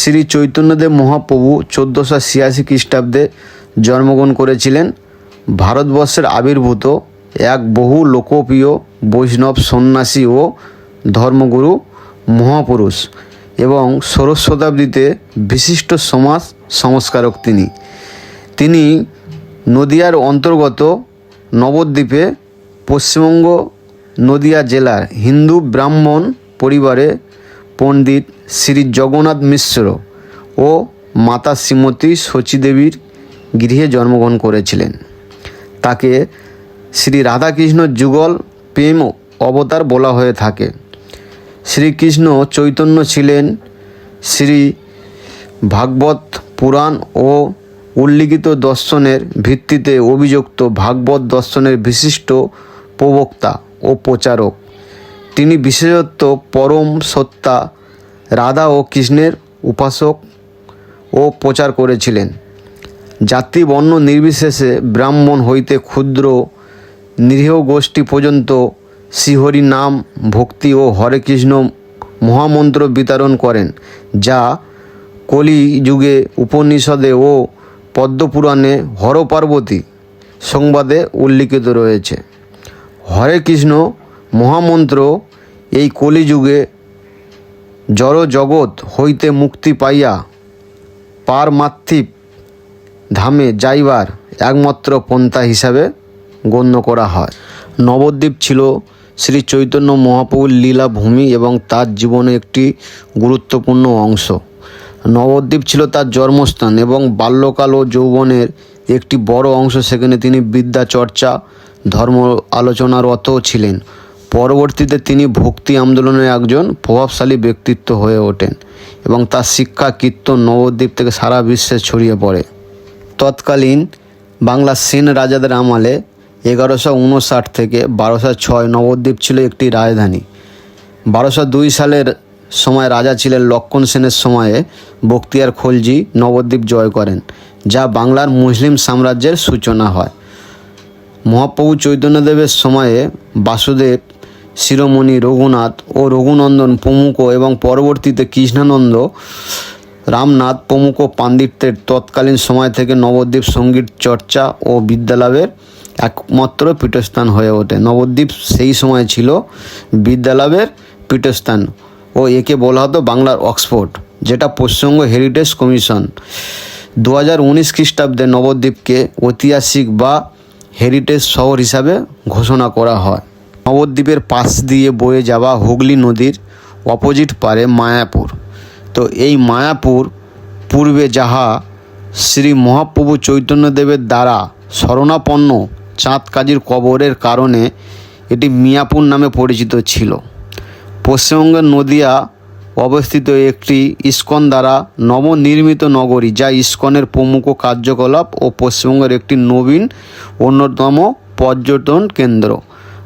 শ্রী চৈতন্যদেব মহাপ্রভু চোদ্দোশো ছিয়াশি খ্রিস্টাব্দে জন্মগ্রহণ করেছিলেন। ভারতবর্ষের আবির্ভূত এক বহু লোকপ্রিয় বৈষ্ণব সন্ন্যাসী ও ধর্মগুরু মহাপুরুষ এবং ষোড়শ শতাব্দীতে বিশিষ্ট সমাজ সংস্কারক তিনি। তিনি নদিয়ার অন্তর্গত নবদ্বীপে পশ্চিমবঙ্গ নদিয়া জেলার হিন্দু ব্রাহ্মণ পরিবারে পণ্ডিত শ্রী জগন্নাথ মিশ্র ও মাতা শ্রীমতী শচীদেবীর গৃহে জন্মগ্রহণ করেছিলেন। তাকে শ্রী রাধাকৃষ্ণ যুগল প্রেম অবতার বলা হয়ে থাকে। শ্রীকৃষ্ণ চৈতন্য ছিলেন শ্রী ভাগবত পুরাণ ও উল্লিখিত দর্শনের ভিত্তিতে অভিযুক্ত ভাগবত দর্শনের বিশিষ্ট প্রবক্তা ও প্রচারক। তিনি বিশেষত পরম সত্তা, রাধা ও কৃষ্ণের উপাসক ও প্রচার করেছিলেন। জাতি বর্ণ নির্বিশেষে ব্রাহ্মণ হইতে ক্ষুদ্র নিরীহ গোষ্ঠী পর্যন্ত শ্রীহরি নাম ভক্তি ও হরে কৃষ্ণ মহামন্ত্র বিতরণ করেন, যা কলি যুগে উপনিষদে ও পদ্মপুরাণে হর পার্বতী সংবাদে উল্লিখিত রয়েছে। হরে কৃষ্ণ মহামন্ত্র এই কলিযুগে জড় জগৎ হইতে মুক্তি পাইয়া পারমার্থিক ধামে যাইবার একমাত্র পন্থা হিসাবে গণ্য করা হয়। নবদ্বীপ ছিল শ্রী চৈতন্য মহাপ্রভুর লীলা ভূমি এবং তার জীবনে একটি গুরুত্বপূর্ণ অংশ। নবদ্বীপ ছিল তার জন্মস্থান এবং বাল্যকাল ও যৌবনের একটি বড় অংশ। সেখানে তিনি বিদ্যা চর্চা ধর্ম আলোচনারত ছিলেন। পরবর্তীতে তিনি ভক্তি আন্দোলনের একজন প্রভাবশালী ব্যক্তিত্ব হয়ে ওঠেন এবং তার শিক্ষা, কীর্তন, নবদ্বীপ থেকে সারা বিশ্বে ছড়িয়ে পড়ে। তৎকালীন বাংলার সেন রাজাদের আমলে এগারোশো উনষাট থেকে বারোশো ছয় নবদ্বীপ ছিল একটি রাজধানী। বারোশো দুই সালের সময় রাজা ছিলেন লক্ষণ সেনের সময়ে বক্তিয়ার খলজি নবদ্বীপ জয় করেন, যা বাংলার মুসলিম সাম্রাজ্যের সূচনা হয়। মহাপ্রভু চৈতন্যদেবের সময়ে বাসুদেব শিরোমণি, রঘুনাথ ও রঘুনন্দন প্রমুখ এবং পরবর্তীতে কৃষ্ণানন্দ, রামনাথ প্রমুখ পাণ্ডিত্যের তৎকালীন সময় থেকে নবদ্বীপ সংগীত চর্চা ও বিদ্যালাভের একমাত্র পীঠস্থান হয়ে ওঠে। নবদ্বীপ সেই সময় ছিল বিদ্যালাভের পীঠস্থান ও একে বলা হতো বাংলার অক্সফোর্ড, যেটা পশ্চিমবঙ্গ হেরিটেজ কমিশন। দু হাজার উনিশ খ্রিস্টাব্দে নবদ্বীপকে ঐতিহাসিক বা হেরিটেজ শহর হিসাবে ঘোষণা করা হয়। নবদ্বীপের পাশ দিয়ে বয়ে যাওয়া হুগলি নদীর অপোজিট পারে মায়াপুর। তো এই মায়াপুর পূর্বে যাহা শ্রী মহাপ্রভু চৈতন্যদেবের দ্বারা শরণাপন্ন চাঁদ কাজীর কবরের কারণে এটি মিয়াপুর নামে পরিচিত ছিল। পশ্চিমবঙ্গের নদিয়া অবস্থিত একটি ইস্কন দ্বারা নবনির্মিত নগরী, যা ইস্কনের প্রমুখ কার্যকলাপ ও পশ্চিমবঙ্গের একটি নবীন অন্যতম পর্যটন কেন্দ্র।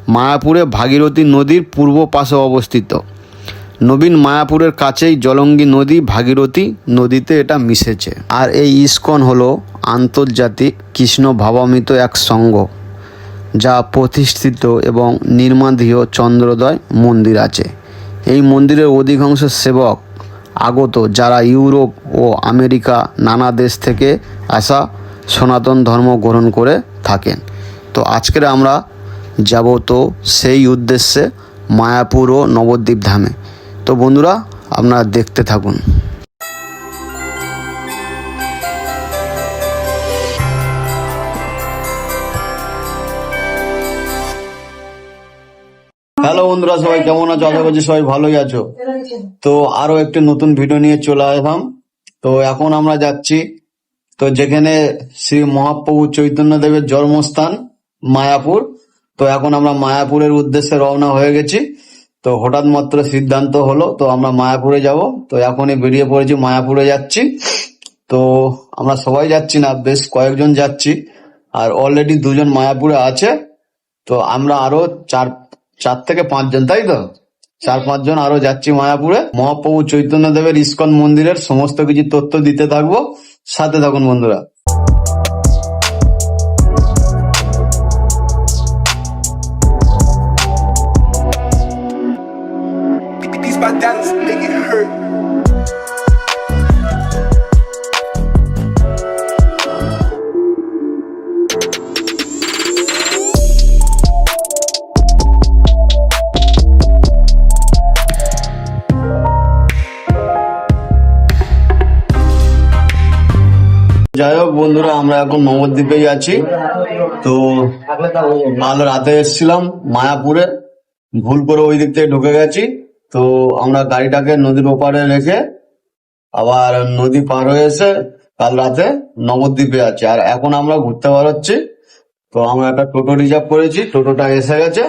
মায়াপুরে ভাগীরথী নদীর পূর্ব পাশে অবস্থিত। নবীন মায়াপুরের কাছেই জলঙ্গি নদী ভাগীরথী নদীতে এটা মিশেছে। আর এই ইস্কন হলো আন্তর্জাতিক কৃষ্ণ ভাবামিত এক সংঘ যা প্রতিষ্ঠিত এবং নির্মাধীয় চন্দ্রোদয় মন্দির আছে। এই মন্দিরের অধিকাংশ সেবক আগত যারা ইউরোপ ও আমেরিকা নানা দেশ থেকে আসা সনাতন ধর্ম গ্রহণ করে থাকেন। তো আজকের আমরা যাব তো সেই উদ্দেশ্যে মায়াপুর ও নবদ্বীপ ধামে। তো বন্ধুরা, আপনারা দেখতে থাকুন। হ্যালো বন্ধুরা, সবাই কেমন আছো? আশা করছি সবাই ভালোই আছো। তো আরও একটি নতুন ভিডিও নিয়ে চলে আসলাম। তো এখন আমরা যাচ্ছি, তো যেখানে শ্রী মহাপ্রভু চৈতন্য দেবের জন্মস্থান, মায়াপুর। তো এখন আমরা মায়াপুরের উদ্দেশ্যে রওনা হয়ে গেছি। তো হঠাৎ মাত্র সিদ্ধান্ত হলো, তো আমরা মায়াপুরে যাব। তো এখনই বেরিয়ে পড়েছি, মায়াপুরে যাচ্ছি। তো আমরা সবাই যাচ্ছি না, বেশ কয়েকজন যাচ্ছি। আর অলরেডি দুজন মায়াপুরে আছে। তো আমরা আরও চার চার থেকে পাঁচজন, তাই তো? চার, পাঁচজন আরও যাচ্ছি মায়াপুরে। মহাপ্রভু চৈতন্য দেবের ইস্কন মন্দিরের সমস্ত কিছু তথ্য দিতে থাকব। সাথে থাকুন বন্ধুরা। যাই হোক, বন্ধুরা, আমরা এখন নবদ্বীপেই আছি। তো কাল রাতে এসেছিলাম মায়াপুরে। ভুল করে ওই দিক থেকে ঢুকে গেছি। তো আমরা গাড়িটাকে নদীর ওপারে রেখে আবার নদী পার হয়ে এসে কাল রাতে নবদ্বীপে আছি। আর এখন আমরা ঘুরতে বেরোচ্ছি। তো আমরা একটা টোটো রিজার্ভ করেছি। টোটোটা এসে গেছে।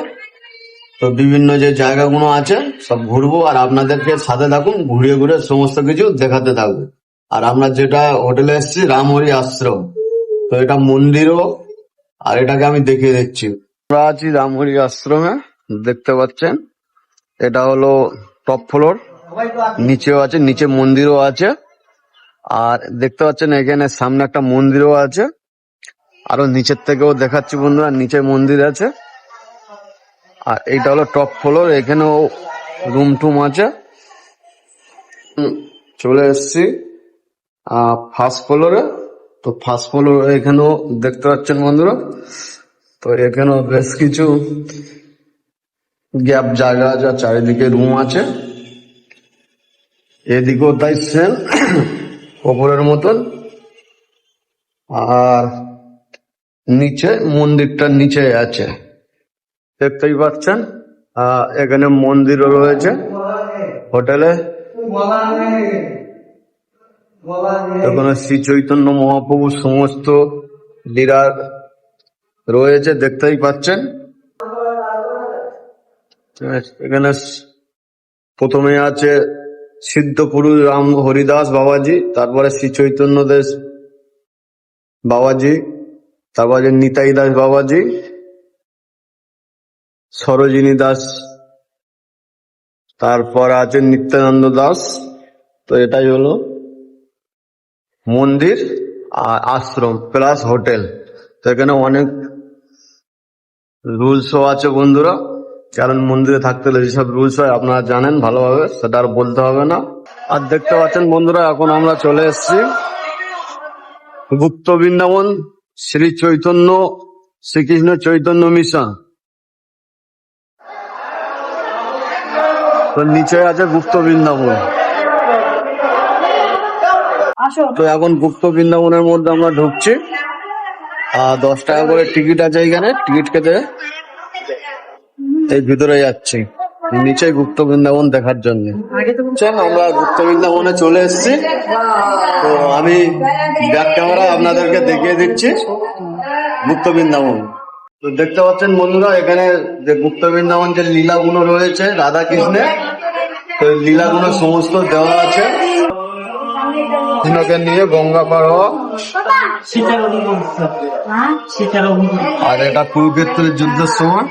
তো বিভিন্ন যে জায়গাগুলো আছে, সব ঘুরবো। আর আপনাদেরকে সাথে থাকুন, ঘুরিয়ে ঘুরে সমস্ত কিছু দেখাতে থাকব। আর আমরা যেটা হোটেলে এসেছি, রামহরি আশ্রম। তো এটা মন্দিরও, আর এটাকে আমি দেখিয়ে দিচ্ছি। আমরা আছি রামহরি আশ্রমে, দেখতে পাচ্ছেন। এটা হলো টপ ফ্লোর। নিচেও আছে, নিচে মন্দিরও আছে। আর দেখতে পাচ্ছেন এখানে সামনে একটা মন্দিরও আছে। আরও নিচের থেকেও দেখাচ্ছি বন্ধুরা, নিচে মন্দির আছে। আর এইটা হলো টপ ফ্লোর, এখানেও রুম টুম আছে। চলে এসছি। ফার্স্ট ফ্লোরে তো ফার্স্ট ফ্লোর এখানেও দেখতে পাচ্ছেন বন্ধুরা। তো এখানেও বেশ কিছু গ্যাপ জায়গা আর চারিদিকে রুম আছে। এদিকেও তাই সেম ওপরের মতন। আর নিচে, মন্দিরটার নিচে আছে। দেখতেই পাচ্ছেন? এখানে মন্দিরও রয়েছে। হোটেলে? এখানে শ্রী চৈতন্য মহাপ্রভু সমস্ত লীলার রয়েছে, দেখতেই পাচ্ছেন। এখানে প্রথমে আছে সিদ্ধ পুরুষ রাম হরিদাস বাবাজি, তারপরে শ্রী চৈতন্য দেশ বাবাজি, তারপরে নিতাই দাস বাবাজি, সরোজিনী দাস, তারপর আছে নিত্যানন্দ দাস। তো এটাই হলো মন্দির আর আশ্রম প্লাস হোটেল তো এখানে অনেক রুলসও আছে বন্ধুরা। কারণ মন্দিরে থাকতে হলে যেসব রুলস হয়, আপনারা জানেন ভালোভাবে, সেটা আর বলতে হবে না। আর দেখতে পাচ্ছেন বন্ধুরা, এখন আমরা চলে এসেছি গুপ্ত বৃন্দাবন শ্রী চৈতন্য, শ্রীকৃষ্ণ চৈতন্য মিশন তো নিচে আছে গুপ্ত বৃন্দাবন। তো এখন গুপ্ত বৃন্দাবনের মধ্যে আমরা ঢুকছি। আর দশ টাকা করে টিকিট আছে এখানে, টিকিট কেটে এই ভিতরে যাচ্ছি, নিচে গুপ্ত বৃন্দাবন দেখার জন্য। আমরা গুপ্ত বৃন্দাবনে চলে এসেছি। তো আমি ব্যাক ক্যামেরা আপনাদেরকে দেখিয়ে দিচ্ছি, গুপ্ত বৃন্দাবন। তো দেখতে পাচ্ছেন বন্ধুরা, এখানে যে গুপ্ত বৃন্দাবন যে লীলাগুলো রয়েছে রাধা কৃষ্ণের তো লীলাগুলো সমস্ত দেওয়া আছে। কৃষ্ণকে নিয়ে গঙ্গা পার হওয়া আর এটা কুরুক্ষেত্রের যুদ্ধের সময়।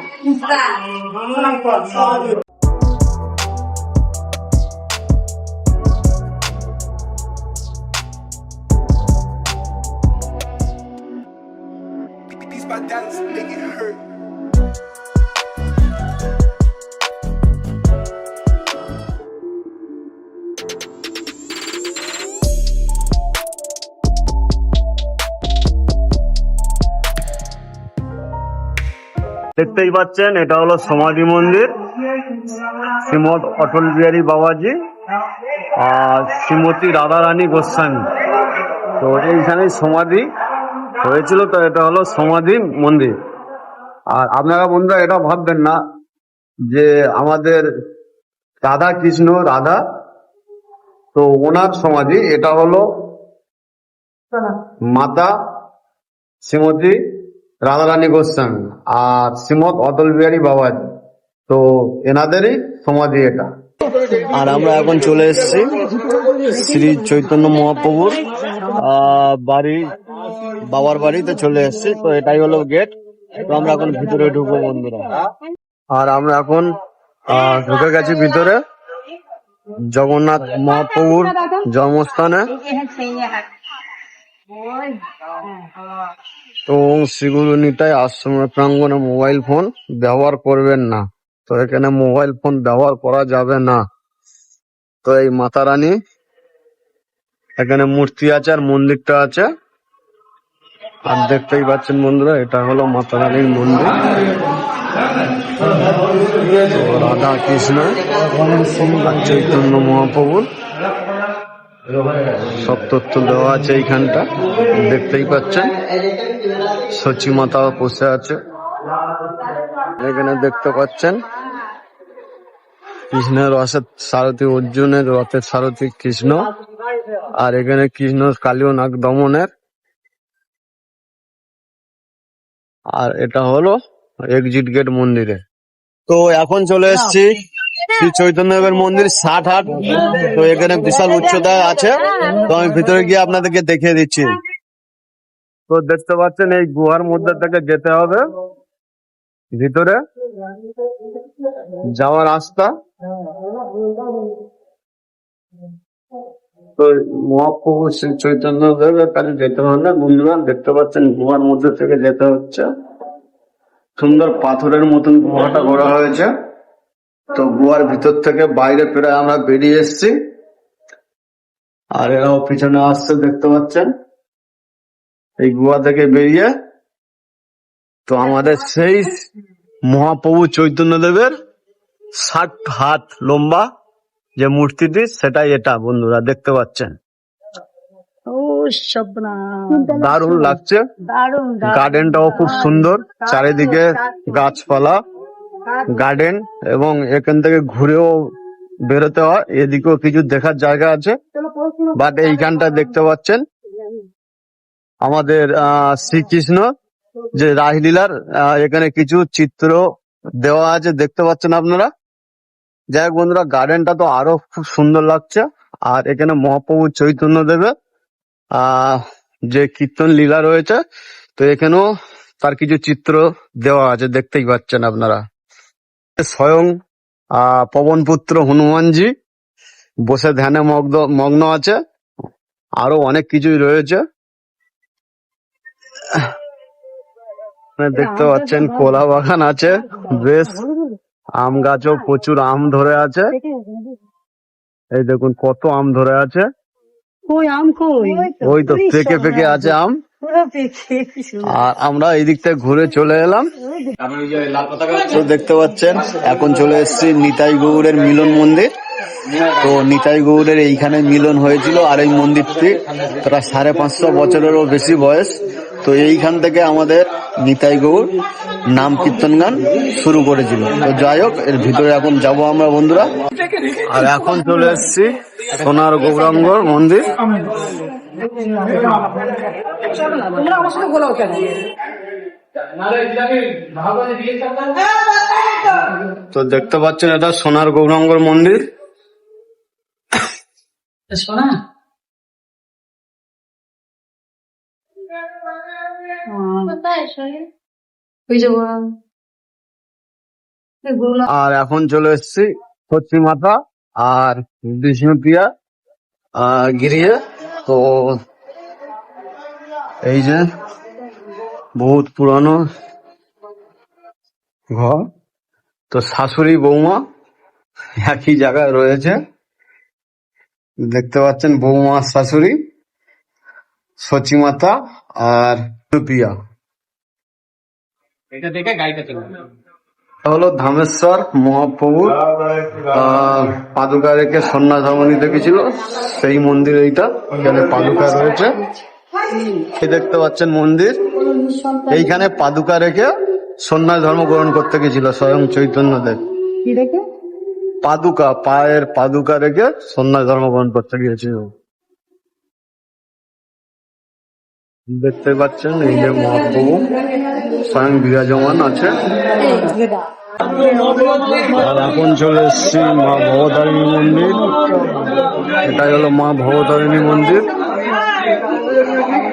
দেখতেই পাচ্ছেন এটা হলো সমাধি মন্দির। শ্রীমদ অটল বিহারী বাবাজি আর শ্রীমতী রাধারানী গোস্বামী। তো এইখানে সমাধি হয়েছিল তো এটা হলো সমাধি মন্দির। আর আপনারা বন্ধুরা এটা ভাববেন না যে আমাদের রাধা কৃষ্ণ রাধা তো ওনার সমাধি এটা হলো মাতা শ্রীমতী রাধারানী গোস্বামী আর শ্রীমদ অটল বিহারী বাবাজি। তো এনাদেরই সমাধি এটা। আর আমরা এখন চলে এসেছি শ্রী চৈতন্য মহাপ্রভুর বাড়ি, বাবার বাড়িতে চলে এসেছি। তো এটাই হলো গেট। তো আমরা এখন ভিতরে ঢুকবো বন্ধুরা আর আমরা এখন ঢুকে গেছি ভিতরে। জগন্নাথ মহাপ্রভুর জন্মস্থানে। তো শ্রীগুরু নিতাই আশ্রমের প্রাঙ্গনে মোবাইল ফোন ব্যবহার করবেন না। তো এখানে মোবাইল ফোন ব্যবহার করা যাবে না। তো এই মাতা রানী এখানে মূর্তি আছে আর মন্দিরটা আছে। আর দেখতেই পাচ্ছেন বন্ধুরা, এটা হলো মাতা রানীর মন্দির রাধা কৃষ্ণ, চৈতন্য মহাপ্রভুর। সব তথ্য দেওয়া আছে এইখানটা, দেখতেই পাচ্ছেন। সচি মাতা বসে আছে। এখানে দেখতে পাচ্ছেন। কৃষ্ণের রসের সারথী অর্জুনের রথের সারথী কৃষ্ণ। আর এখানে কৃষ্ণ কালীয় নাগ দমনের। আর এটা হলো এক্সিট গেট মন্দিরে। তো এখন চলে এসেছি। শ্রী চৈতন্যদেবের মন্দির ষাট হাট তো এখানে বিশাল উচ্চতা আছে। তো আমি ভিতরে গিয়ে আপনাদেরকে দেখিয়ে দিচ্ছি। তো দেখতে পাচ্ছেন, এই গুহার মধ্যে থেকে যেতে হবে। ভিতরে যাওয়ার রাস্তা। তো মহাপ্রভু শ্রী চৈতন্য দেবের কাছে যেতে হবে না। বন্ধুরা, দেখতে পাচ্ছেন, গুহার মধ্যে থেকে যেতে হচ্ছে। সুন্দর পাথরের মতন গুহাটা করা হয়েছে। তো গুহার ভিতর থেকে বাইরে প্রায় আমরা বেরিয়ে এসেছি। আর এরাও পিছনে আসছে দেখতে পাচ্ছেন? এই গুহা থেকে বেরিয়ে। তো আমাদের সেই মহাপ্রভু চৈতন্য দেবের ষাট হাত লম্বা যে মূর্তিটি সেটাই এটা বন্ধুরা দেখতে পাচ্ছেন? দারুণ লাগছে। গার্ডেনটাও খুব সুন্দর। চারিদিকে গাছপালা। গার্ডেন এবং এখান থেকে ঘুরেও বেরোতে হয়। এদিকেও কিছু দেখার জায়গা আছে। বাট এইখানটা দেখতে পাচ্ছেন আমাদের শ্রীকৃষ্ণ যে রাসলীলার এখানে কিছু চিত্র দেওয়া আছে। দেখতে পাচ্ছেন আপনারা? যাই হোক বন্ধুরা গার্ডেনটা তো আরও খুব সুন্দর লাগছে। আর এখানে মহাপ্রভু চৈতন্য দেবে যে কীর্তন লীলা রয়েছে, তো এখানেও তার কিছু চিত্র দেওয়া আছে। দেখতেই পাচ্ছেন আপনারা। স্বয়ং আহ পবনপুত্র হনুমানজি বসে ধ্যানে মগ্ন মগ্ন আছে। আরও অনেক কিছুই রয়েছে। দেখতে পাচ্ছেন কলা বাগান আছে। বেশ আম গাছও প্রচুর আম ধরে আছে। এই দেখুন কত আম ধরে আছে। আম কই? ওই তো পেকে পেকে আছে আম। আর আমরা এই দিক থেকে ঘুরে চলে এলাম। তো দেখতে পাচ্ছেন এখন চলে এসেছি নিতাই গৌড়ের মিলন মন্দির। তো নিতাই গৌড়ের এইখানে মিলন হয়েছিল আর এই মন্দিরটি প্রায় সাড়ে পাঁচশো বছরেরও বেশি বয়স। তো এইখান থেকে আমাদের নিতাই গৌড় নাম কীর্তন গান শুরু করেছিল। তো যাই হোক এর ভিতরে এখন যাব আমরা বন্ধুরা। আর এখন চলে এসেছি সোনার গৌরাঙ্গ মন্দির। তোমরা আমার সাথে গোলাও কেন তো দেখতে পাচ্ছেন এটা সোনার গৌরাঙ্গর মন্দির। আর এখন চলে এসেছি সত্যি মাতা আর বিষ্ণুপ্রিয়া আহ, গিরিয়ে। তো এই যে বহুত পুরানো ঘর। তো শাশুড়ি, বৌমা একই জায়গায় রয়েছে। দেখতে পাচ্ছেন বৌমা, শাশুড়ি সচি মাতা আর বিষ্ণুপ্রিয়া এটা দেখে গাড়িটা এটা হলো ধামেশ্বর মহাপ্রভুর পাদুকা রেখে সন্ন্যাস ধর্ম নিতে গেছিল সেই মন্দির এইটা এখানে পাদুকা রয়েছে। এই দেখতে পাচ্ছেন মন্দির। এইখানে পাদুকা রেখে সন্ন্যাস ধর্ম গ্রহণ করতে গেছিল স্বয়ং চৈতন্য দেব পাদুকা পায়ের পাদুকা রেখে সন্ন্যাস ধর্ম গ্রহণ করতে গিয়েছিল। দেখতে পাচ্ছেন, এই যে মহাপ্রভু স্বয়ং বিরাজমান আছে। আর এখন চলে এসছি মা ভবতারিণী মন্দির। এটাই হলো মা ভবতারিণী মন্দির।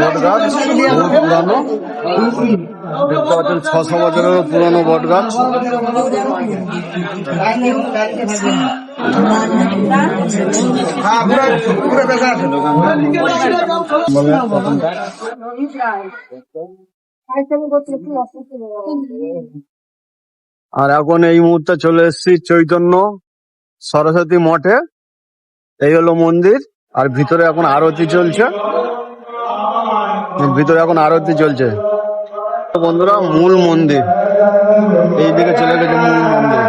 বট গাছ পুরানো দেখতে পাচ্ছেন ছশো বছরেরও পুরানো বট গাছ আর এখন এই মুহূর্তে চলে এসেছি চৈতন্য সরস্বতী মঠে। এই হলো মন্দির। আর ভিতরে এখন আরতি চলছে। ভিতরে এখন আরতি চলছে। বন্ধুরা মূল মন্দির। এই দিকে চলে গেছে মূল মন্দির।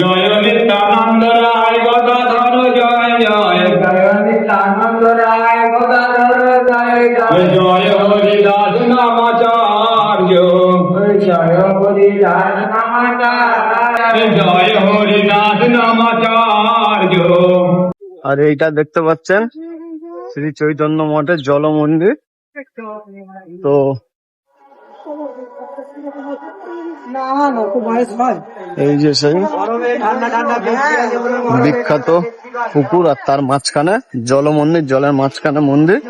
জয় নিত্যানন্দ রায় গদাধর জয় জয়। জয় নামাচার্য আর এইটা দেখতে পাচ্ছেন? শ্রী চৈতন্য মঠের জল মন্দির। তো এই যে সেই বিখ্যাত পুকুর আর তার মাঝখানে জল মন্দির, জলের মাঝখানে মন্দির।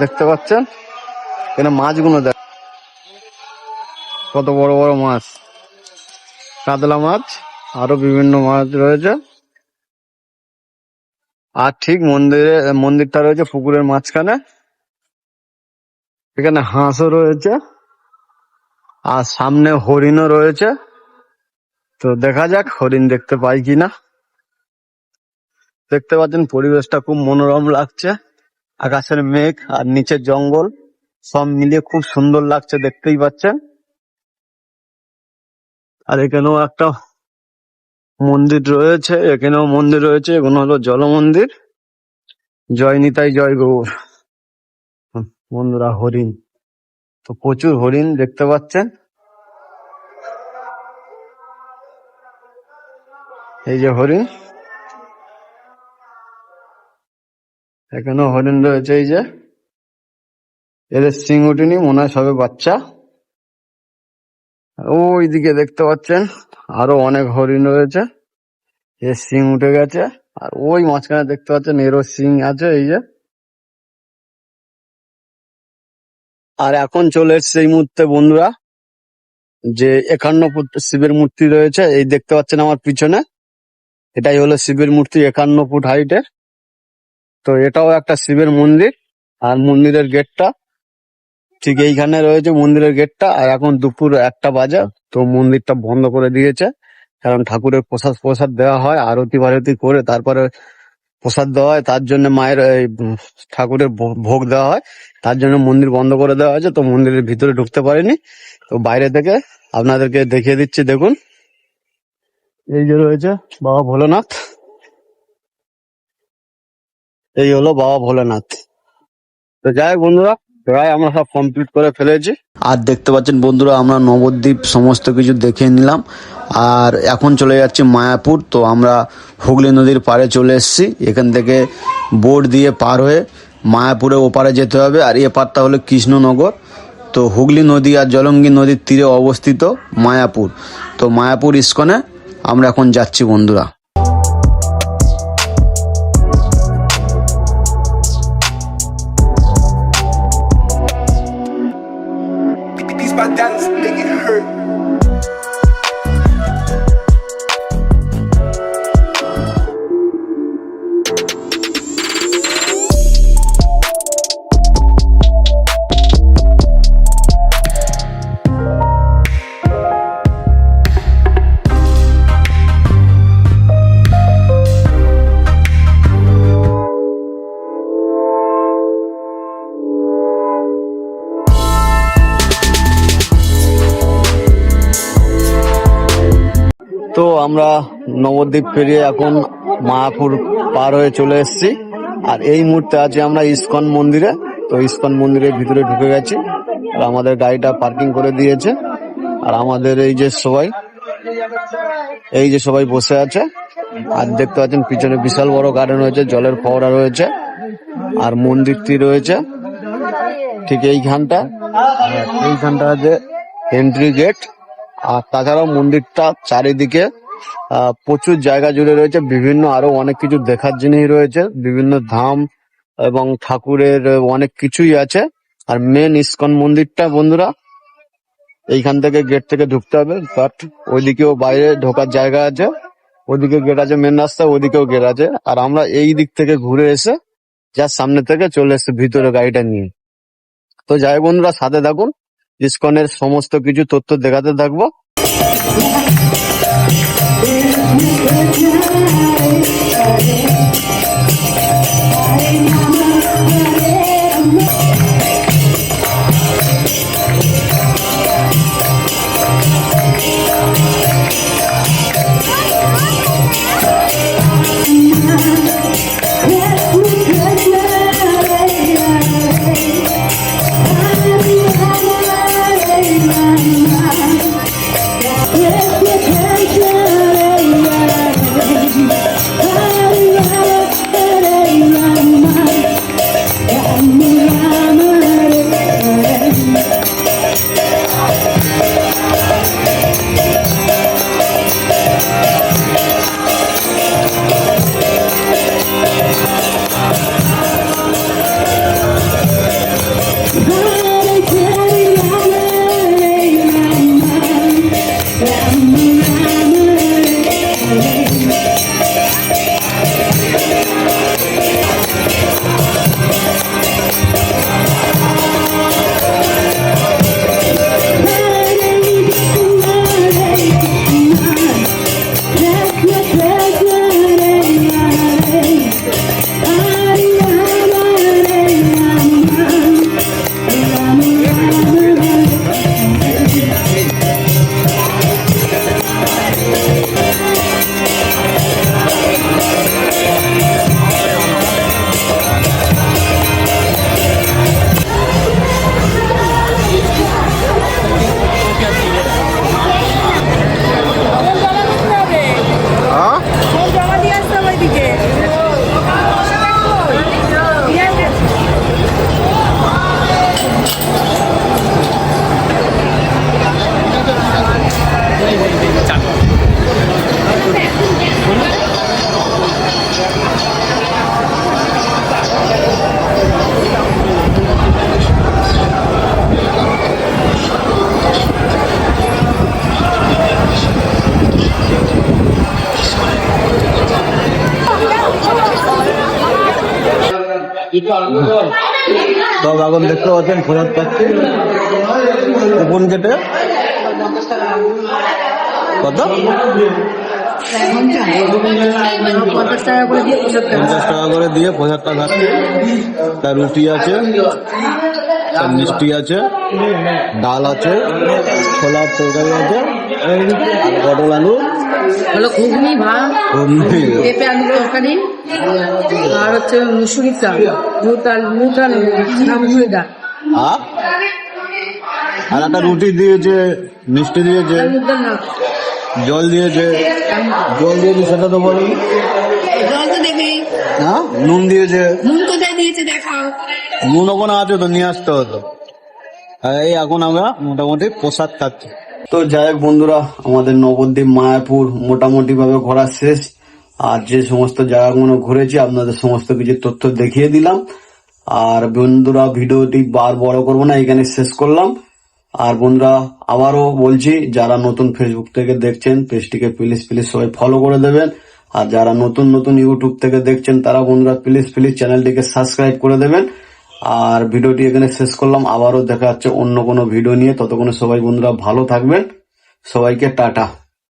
দেখতে পাচ্ছেন? এখানে মাছগুলো দেখ কত বড় বড় মাছ? কাতলা মাছ, আরও বিভিন্ন মাছ রয়েছে। আর ঠিক মন্দিরে, মন্দিরটা রয়েছে পুকুরের মাঝখানে। এখানে হাঁসও রয়েছে। আর সামনে হরিণও রয়েছে। তো দেখা যাক হরিণ দেখতে পাই কিনা। দেখতে পাচ্ছেন পরিবেশটা খুব মনোরম লাগছে। আকাশের মেঘ আর নিচের জঙ্গল সব মিলিয়ে খুব সুন্দর লাগছে দেখতেই পাচ্ছেন। আর এখানেও একটা মন্দির রয়েছে, এখানেও মন্দির রয়েছে, এগুলো হলো জল মন্দির। জয় নিতাই, জয় গৌর। বন্ধুরা হরিণ। তো প্রচুর হরিণ দেখতে পাচ্ছেন। এই যে হরিণ। এখানেও হরিণ রয়েছে, এই যে। এদের সিং উঠিনি মনে হয় সবে বাচ্চা। ওইদিকে দেখতে পাচ্ছেন আরও অনেক হরিণ রয়েছে। এর সিং উঠে গেছে আর ওই মাঝখানে দেখতে পাচ্ছেন এরও সিং আছে এই যে। আর এখন চলে এসছে এই মুহূর্তে বন্ধুরা যে একান্ন ফুট শিবের মূর্তি রয়েছে, এই দেখতে পাচ্ছেন আমার পিছনে। এটাই হলো শিবের মূর্তি একান্ন ফুট হাইটের। তো এটাও একটা শিবের মন্দির আর মন্দিরের গেটটা। ঠিক এইখানে রয়েছে মন্দিরের গেটটা, আর এখন দুপুর একটা বাজে, তো মন্দিরটা বন্ধ করে দিয়েছে। কারণ ঠাকুরের প্রসাদ প্রসাদ দেওয়া হয়, আরতি ফারতি করে তারপরে প্রসাদ দেওয়া হয়, তার জন্য মায়ের ঠাকুরের ভোগ দেওয়া হয়। তার জন্য মন্দির বন্ধ করে দেওয়া হয়েছে, তো মন্দিরের ভিতরে ঢুকতে পারেনি। তো বাইরে থেকে আপনাদেরকে দেখিয়ে দিচ্ছি, দেখুন। এই যে রয়েছে বাবা ভোলেনাথ। এই হলো বাবা ভোলেনাথ। তো যাই হোক বন্ধুরা প্রায় আমরা সব কমপ্লিট করে ফেলেছি। আর দেখতে পাচ্ছেন বন্ধুরা, আমরা নবদ্বীপ সমস্ত কিছু দেখে নিলাম। আর এখন চলে যাচ্ছি মায়াপুর, তো আমরা হুগলি নদীর পাড়ে চলে এসেছি। এখান থেকে বোট দিয়ে পার হয়ে মায়াপুরে ওপারে যেতে হবে। আর এ পারটা হলো কৃষ্ণনগর। তো হুগলি নদী আর জলঙ্গি নদীর তীরে অবস্থিত মায়াপুর। তো মায়াপুর ইস্কনে আমরা এখন যাচ্ছি বন্ধুরা। আমরা নবদ্বীপ পেরিয়ে এখন মায়াপুর পার হয়ে চলে এসেছি। আর এই মুহূর্তে আছি আমরা ইস্কন মন্দিরে। তো ইস্কন মন্দিরের ভিতরে ঢুকে গেছি। আর আমাদের গাড়িটা পার্কিং করে দিয়েছে। আর আমাদের এই যে সবাই, এই যে সবাই বসে আছে। আর দেখতে পাচ্ছেন, পিছনে বিশাল বড় গার্ডেন রয়েছে, জলের ফওয়ারা রয়েছে, আর মন্দিরটি রয়েছে। ঠিক এইখানটা। এইখানটা আছে এন্ট্রি গেট আর তাছাড়াও মন্দিরটা চারিদিকে প্রচুর জায়গা জুড়ে রয়েছে। বিভিন্ন আরও অনেক কিছু দেখার জিনিস রয়েছে। বিভিন্ন ধাম এবং ঠাকুরের অনেক কিছুই আছে। আর মেন ইস্কন মন্দিরটা, বন্ধুরা, এইখান থেকে গেট থেকে ঢুকতে হবে। বাট ওইদিকেও বাইরে ঢোকার জায়গা আছে। ওদিকে গেট আছে মেন রাস্তা ওদিকেও গেট আছে। আর আমরা এই দিক থেকে ঘুরে এসে যার সামনে থেকে চলে এসেছি ভিতরে গাড়িটা নিয়ে। তো যাই বন্ধুরা, সাথে থাকুন। ইস্কনের সমস্ত কিছু তথ্য দেখাতে থাকব। If you could তো এখন দেখতে পাচ্ছেন, ফেরত পাচ্ছি। কুপন কেটে কত? পঞ্চাশ টাকা করে দিয়ে পঞ্চাশ টাকা তার রুটি আছে তার মিষ্টি আছে, ডাল আছে ছোলার তরকারি আছে পটল আলু। হলো ঘুগনি ভাত পেঁপে আলু তরকারি আর হচ্ছে মুসুরি চাল মুটাল মুটাল না মুসুরি ডাল। আর? আর একটা রুটি দিয়েছে মিষ্টি দিয়েছে মুগ ডাল জল দিয়েছে জল দিয়েছে সেটা তো বলি। জল তো দেবে। হ্যাঁ নুন দিয়েছে। নুন কোথায় দিয়েছে দেখাও। নুন ওখানে আছে তো নিয়ে আসতে হতো এই এখন আমরা মোটামুটি প্রসাদ খাচ্ছি। তো যাই হোক বন্ধুরা, আমাদের নবদ্বীপ, মায়াপুর মোটামুটি ভাবে ঘোরা শেষ। আর যে সমস্ত জায়গাগুলো ঘুরেছি, আপনাদের সমস্ত কিছু তথ্য দেখিয়ে দিলাম। আর বন্ধুরা, ভিডিওটি বার বড় করব না, এখানে শেষ করলাম। আর বন্ধুরা, আবারও বলছি, যারা নতুন ফেসবুক থেকে দেখছেন, পেজটিকে প্লিজ প্লিজ সবাই ফলো করে দেবেন। আর যারা নতুন নতুন ইউটিউব থেকে দেখছেন, তারা বন্ধুরা প্লিজ প্লিজ চ্যানেলটিকে সাবস্ক্রাইব করে দেবেন। আর ভিডিওটি এখানে শেষ করলাম। আবারও দেখা যাচ্ছে অন্য কোনো ভিডিও নিয়ে। ততক্ষণে সবাই বন্ধুরা ভালো থাকবেন। সবাইকে টাটা।